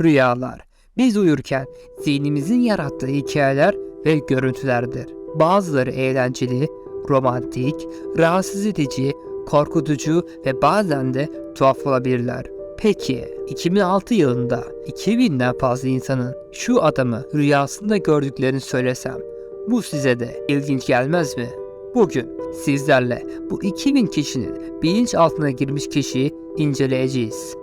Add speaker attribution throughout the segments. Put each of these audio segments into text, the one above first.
Speaker 1: Rüyalar, biz uyurken zihnimizin yarattığı hikayeler ve görüntülerdir. Bazıları eğlenceli, romantik, rahatsız edici, korkutucu ve bazen de tuhaf olabilirler. Peki 2006 yılında 2000'den fazla insanın şu adamı rüyasında gördüklerini söylesem bu size de ilginç gelmez mi? Bugün sizlerle bu 2000 kişinin bilinç altına girmiş kişiyi inceleyeceğiz.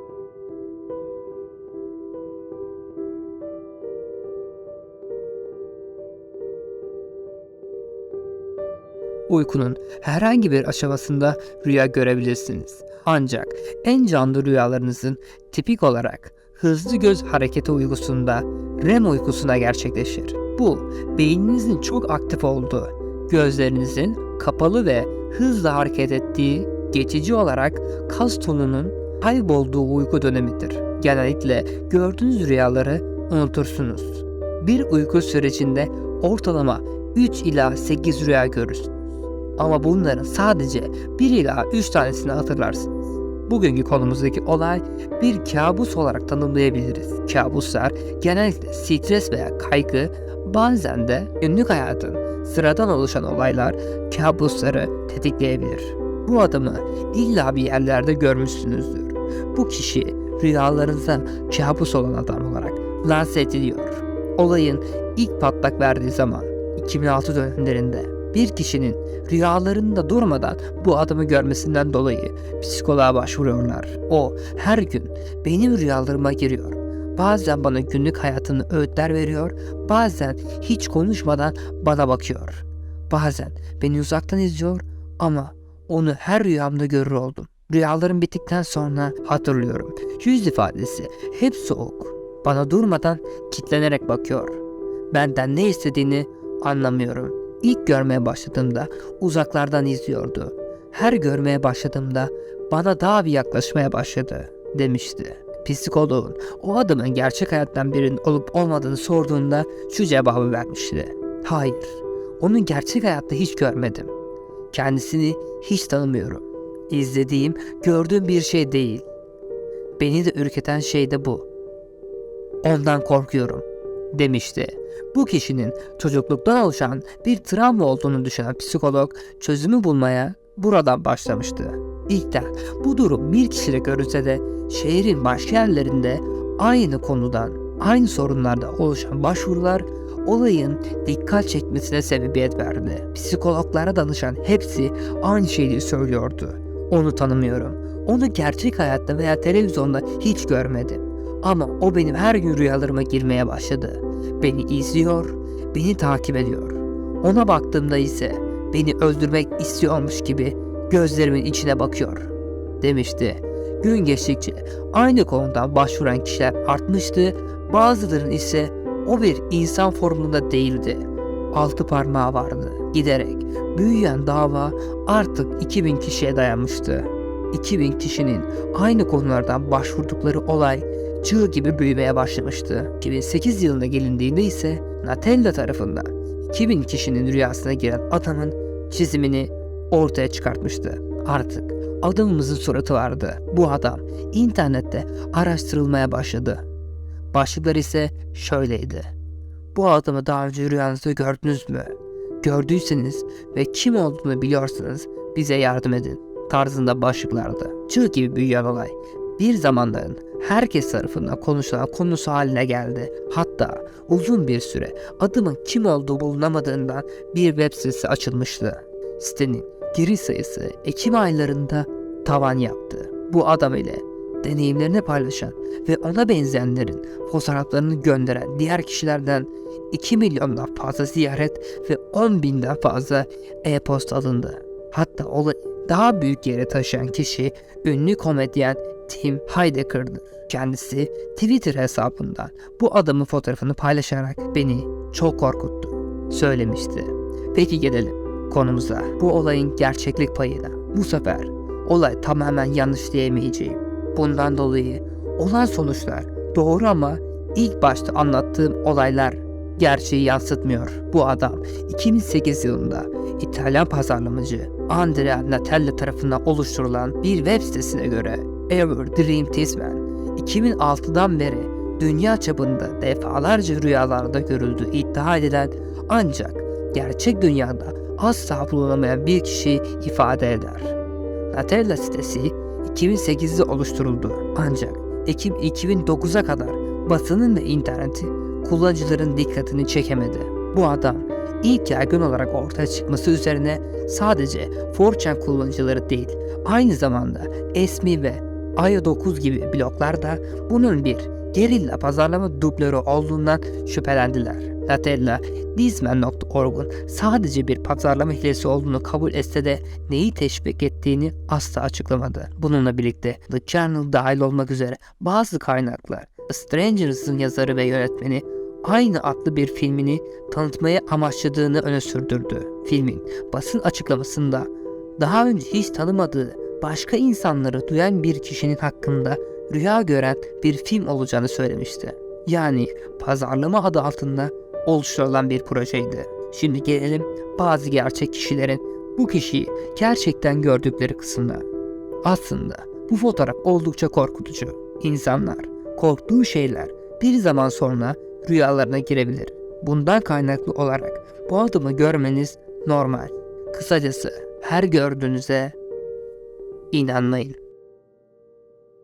Speaker 1: Uykunun herhangi bir aşamasında rüya görebilirsiniz. Ancak en canlı rüyalarınızın tipik olarak hızlı göz hareketi uygusunda REM uykusuna gerçekleşir. Bu beyninizin çok aktif olduğu, gözlerinizin kapalı ve hızla hareket ettiği, geçici olarak kas tonunun kaybolduğu uyku dönemidir. Genellikle gördüğünüz rüyaları unutursunuz. Bir uyku sürecinde ortalama 3 ila 8 rüya görürsünüz. Ama bunların sadece 1 ila 3 tanesini hatırlarsınız. Bugünkü konumuzdaki olay bir kabus olarak tanımlayabiliriz. Kabuslar genellikle stres veya kaygı, bazen de günlük hayatın sıradan oluşan olaylar kabusları tetikleyebilir. Bu adamı illa bir yerlerde görmüşsünüzdür. Bu kişi rüyalarınızda kabus olan adam olarak lanse ediliyor. Olayın ilk patlak verdiği zaman 2006 dönemlerinde bir kişinin rüyalarında durmadan bu adamı görmesinden dolayı psikoloğa başvuruyorlar. O her gün benim rüyalarıma giriyor. Bazen bana günlük hayatını öğütler veriyor, bazen hiç konuşmadan bana bakıyor. Bazen beni uzaktan izliyor ama onu her rüyamda görür oldum. Rüyalarım bittikten sonra hatırlıyorum. Yüz ifadesi hep soğuk. Bana durmadan kitlenerek bakıyor. Benden ne istediğini anlamıyorum. İlk görmeye başladığımda uzaklardan izliyordu. Her görmeye başladığımda bana daha bir yaklaşmaya başladı demişti. Psikoloğun o adamın gerçek hayattan birinin olup olmadığını sorduğunda şu cevabı vermişti. Hayır, onu gerçek hayatta hiç görmedim. Kendisini hiç tanımıyorum. İzlediğim, gördüğüm bir şey değil. Beni de ürküten şey de bu. Ondan korkuyorum demişti. Bu kişinin çocukluktan oluşan bir travma olduğunu düşünen psikolog çözümü bulmaya buradan başlamıştı. İlkten bu durum bir kişide görülse de şehrin başka yerlerinde aynı konudan, aynı sorunlarda oluşan başvurular olayın dikkat çekmesine sebebiyet verdi. Psikologlara danışan hepsi aynı şeyi söylüyordu. Onu tanımıyorum. Onu gerçek hayatta veya televizyonda hiç görmedim. Ama o benim her gün rüyalarıma girmeye başladı. Beni izliyor, beni takip ediyor. Ona baktığımda ise beni öldürmek istiyormuş gibi gözlerimin içine bakıyor demişti. Gün geçtikçe aynı konudan başvuran kişiler artmıştı. Bazılarının ise o bir insan formunda değildi. Altı parmağı vardı. Giderek büyüyen dava artık 2000 kişiye dayanmıştı. 2000 kişinin aynı konulardan başvurdukları olay çığ gibi büyümeye başlamıştı. 2008 yılında gelindiğinde ise Natella tarafından 2000 kişinin rüyasına giren adamın çizimini ortaya çıkartmıştı. Artık adamımızın suratı vardı. Bu adam internette araştırılmaya başladı. Başlıklar ise şöyleydi. Bu adamı daha önce rüyanızda gördünüz mü? Gördüyseniz ve kim olduğunu biliyorsanız bize yardım edin tarzında başlıklardı. Çığ gibi büyüyen olay bir zamanların herkes tarafından konuşulan konusu haline geldi. Hatta uzun bir süre adımın kim olduğu bulunamadığından bir web sitesi açılmıştı. Sitenin giriş sayısı Ekim aylarında tavan yaptı. Bu adam ile deneyimlerini paylaşan ve ona benzeyenlerin fotoğraflarını gönderen diğer kişilerden 2 milyondan fazla ziyaret ve 10 binden fazla e-posta alındı. Hatta olayı daha büyük yere taşıyan kişi ünlü komedyen Tim Heidecker'dır. Kendisi Twitter hesabından bu adamın fotoğrafını paylaşarak beni çok korkuttu söylemişti. Peki gelelim konumuza. Bu olayın gerçeklik payına. Bu sefer olay tamamen yanlış diyemeyeceğim. Bundan dolayı olan sonuçlar doğru ama ilk başta anlattığım olaylar gerçeği yansıtmıyor. Bu adam 2008 yılında İtalyan pazarlamacı Andrea Natella tarafından oluşturulan bir web sitesine göre Ever Dream Tisman 2006'dan beri dünya çapında defalarca rüyalarda görüldüğü iddia edilen ancak gerçek dünyada asla bulunamayan bir kişiyi ifade eder. Latella sitesi 2008'de oluşturuldu ancak Ekim 2009'a kadar basının ve interneti kullanıcıların dikkatini çekemedi. Bu adam ilk yaygın olarak ortaya çıkması üzerine sadece 4chan kullanıcıları değil, aynı zamanda Esmi ve Aya 9 gibi bloglarda bunun bir gerilla pazarlama dublörü olduğundan şüphelendiler. Latella, Dizmen.org'un sadece bir pazarlama hilesi olduğunu kabul etse de neyi teşvik ettiğini asla açıklamadı. Bununla birlikte The Journal dahil olmak üzere bazı kaynaklar Strangers'ın yazarı ve yönetmeni aynı adlı bir filmini tanıtmaya amaçladığını öne sürdürdü. Filmin basın açıklamasında daha önce hiç tanımadığı başka insanları duyan bir kişinin hakkında rüya gören bir film olacağını söylemişti. Yani pazarlama adı altında oluşturulan bir projeydi. Şimdi gelelim bazı gerçek kişilerin bu kişiyi gerçekten gördükleri kısmına. Aslında bu fotoğraf oldukça korkutucu. İnsanlar korktuğu şeyler bir zaman sonra rüyalarına girebilir. Bundan kaynaklı olarak bu adımı görmeniz normal. Kısacası her gördüğünüze inanmayın.